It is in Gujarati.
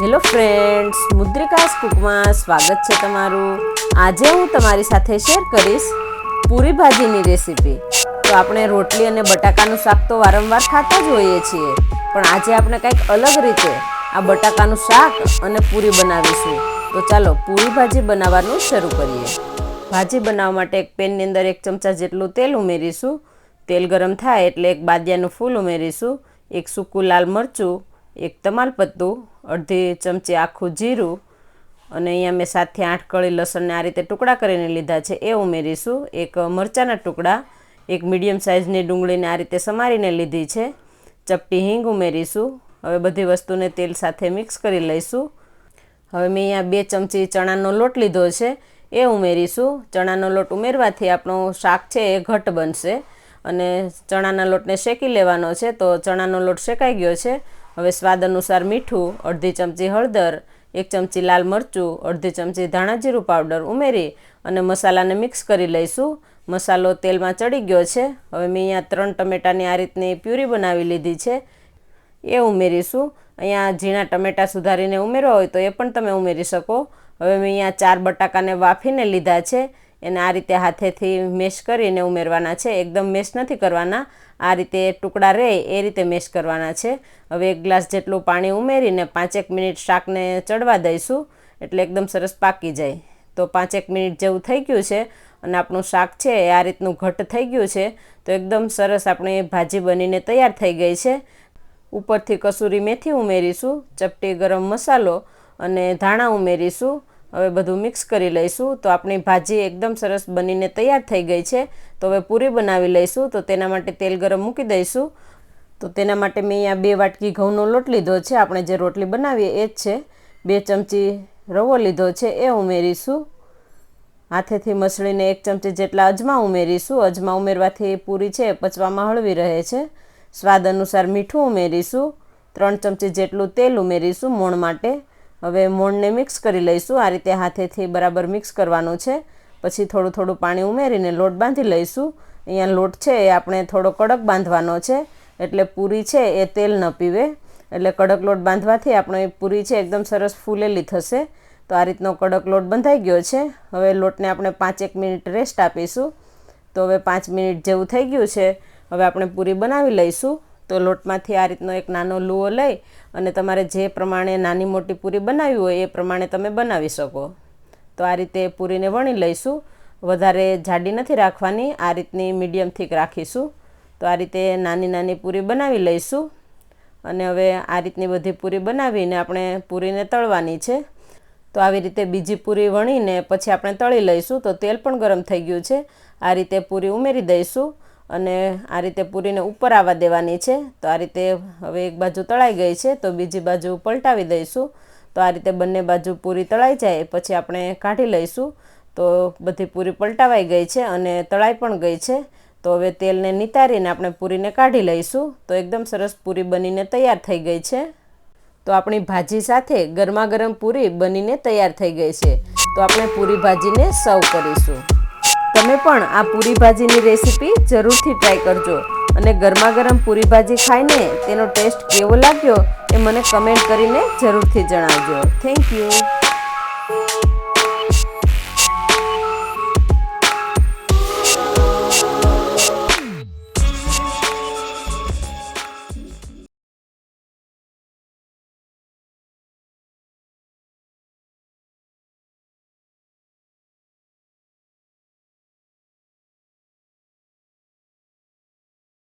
હેલો ફ્રેન્ડ્સ મુદ્રિકાસ કુકમાં સ્વાગત છે તમારું. આજે હું તમારી સાથે શેર કરીશ પૂરી ભાજીની રેસીપી. તો આપણે રોટલી અને બટાકાનું શાક તો વારંવાર ખાતા જ હોઈએ છીએ, પણ આજે આપણે કંઈક અલગ રીતે આ બટાકાનું શાક અને પૂરી બનાવીશું. તો ચાલો પૂરી ભાજી બનાવવાનું શરૂ કરીએ. ભાજી બનાવવા માટે એક પેનની અંદર એક ચમચા જેટલું તેલ ઉમેરીશું. તેલ ગરમ થાય એટલે એક બાદિયાનું ફૂલ ઉમેરીશું. એક સૂકું લાલ મરચું, એક તમાલપત્તું અડધી ચમચી આખું જીરું અને અહીંયા મેં સાતથી આઠ કળી લસણને આ રીતે ટુકડા કરીને લીધા છે. એ ઉમેરીશું. એક મરચાંના ટુકડા, એક મીડિયમ સાઇઝની ડુંગળીને આ રીતે સમારીને લીધી છે. ચપટી હિંગ ઉમેરીશું. હવે બધી વસ્તુને તેલ સાથે મિક્સ કરી લઈશું. હવે મેં અહીંયા બે ચમચી ચણાનો લોટ લીધો છે. એ ઉમેરીશું. ચણાનો લોટ ઉમેરવાથી આપણું શાક છે એ ઘટ બનશે અને ચણાના લોટને શેકી લેવાનો છે. તો ચણાનો લોટ શેકાઈ ગયો છે. હવે સ્વાદ અનુસાર મીઠું, અડધી ચમચી હળદર, એક ચમચી લાલ મરચું, અડધી ચમચી ધાણા જીરું પાવડર ઉમેરી અને મસાલાને મિક્સ કરી લઈશું. મસાલો તેલમાં ચડી ગયો છે. હવે મેં અહીંયા ત્રણ ટમેટાની આ રીતની પ્યુરી બનાવી લીધી છે. એ ઉમેરીશું. અહીંયા ઝીણા ટમેટા સુધારીને ઉમેરવા હોય તો એ પણ તમે ઉમેરી શકો. હવે મેં અહીંયા ચાર બટાકાને વાફીને લીધા છે. એને આ રીતે હાથેથી મેશ કરીને ઉમેરવાના છે. એકદમ મેશ નથી કરવાના. આ રીતે ટુકડા રહે એ રીતે મેશ કરવાના છે. હવે એક ગ્લાસ જેટલું પાણી ઉમેરીને પાંચેક મિનિટ શાકને ચડવા દઈશું. એટલે એકદમ સરસ પાકી જાય. તો પાંચેક મિનિટ જેવું થઈ ગયું છે અને આપણું શાક છે એ આ રીતનું ઘટ થઈ ગયું છે. તો એકદમ સરસ આપણી ભાજી બનીને તૈયાર થઈ ગઈ છે. ઉપરથી કસૂરી મેથી ઉમેરીશું, ચપટી ગરમ મસાલો અને ધાણા ઉમેરીશું હવે બધું મિક્સ કરી લઈશું. તો આપણી ભાજી એકદમ સરસ બનીને તૈયાર થઈ ગઈ છે. તો હવે પૂરી બનાવી લઈશું. તો તેના માટે તેલ ગરમ મૂકી દઈશું. તો તેના માટે મેં અહીંયા બે વાટકી ઘઉંનો લોટ લીધો છે. આપણે જે રોટલી બનાવીએ એ જ છે. બે ચમચી રવો લીધો છે. એ ઉમેરીશું. હાથેથી મસળીને એક ચમચી જેટલા અજમા ઉમેરીશું. અજમા ઉમેરવાથી પૂરી છે, પચવામાં હળવી રહે છે. સ્વાદ અનુસાર મીઠું ઉમેરીશું. ત્રણ ચમચી જેટલું તેલ ઉમેરીશું મોણ માટે. હવે મોણને મિક્સ કરી લઈશું. આ રીતે હાથેથી બરાબર મિક્સ કરવાનું છે. પછી થોડું થોડું પાણી ઉમેરીને લોટ બાંધી લઈશું. અહીંયા લોટ છે એ આપણે થોડો કડક બાંધવાનો છે. એટલે પૂરી છે એ તેલ ન પીવે. એટલે કડક લોટ બાંધવાથી આપણે પૂરી છે એકદમ સરસ ફૂલેલી થશે. તો આ રીતનો કડક લોટ બંધાઈ ગયો છે. હવે લોટને આપણે પાંચેક મિનિટ રેસ્ટ આપીશું. તો હવે પાંચ મિનિટ જેવું થઈ ગયું છે. હવે આપણે પૂરી બનાવી લઈશું. તો લોટમાંથી આ રીતનો એક નાનો લુઓ લઈ અને તમારે જે પ્રમાણે નાની મોટી પૂરી બનાવી હોય એ પ્રમાણે તમે બનાવી શકો. તો આ રીતે પૂરીને વણી લઈશું. વધારે જાડી નથી રાખવાની, આ રીતની મીડિયમ થીક રાખીશું. તો આ રીતે નાની નાની પૂરી બનાવી લઈશું. અને હવે આ રીતની બધી પૂરી બનાવીને આપણે પૂરીને તળવાની છે. તો આવી રીતે બીજી પૂરી વણીને પછી આપણે તળી લઈશું. તો તેલ પણ ગરમ થઈ ગયું છે. આ રીતે પૂરી ઉમેરી દઈશું. અને આ રીતે પૂરીને ઉપર આવવા દેવાની છે. તો આ રીતે હવે એક બાજુ તળાઈ ગઈ છે, તો બીજી બાજુ પલટાવી દઈશું. તો આ રીતે બંને બાજુ પૂરી તળાઈ જાય, પછી આપણે કાઢી લઈશું. તો બધી પૂરી પલટાવાઈ ગઈ છે અને તળાઈ પણ ગઈ છે. તો હવે તેલને નિતારીને આપણે પૂરીને કાઢી લઈશું. તો એકદમ સરસ પૂરી બનીને તૈયાર થઈ ગઈ છે. તો આપણી ભાજી સાથે ગરમા ગરમ પૂરી બનીને તૈયાર થઈ ગઈ છે. તો આપણે પૂરી ભાજીને સર્વ કરીશું. તમે પણ આ પૂરી ભાજીની રેસીપી જરૂરથી ટ્રાય કરજો. અને ગરમા ગરમ પૂરી ભાજી ખાઈને તેનો ટેસ્ટ કેવો લાગ્યો એ મને કમેન્ટ કરીને જરૂરથી જણાવજો. Thank you.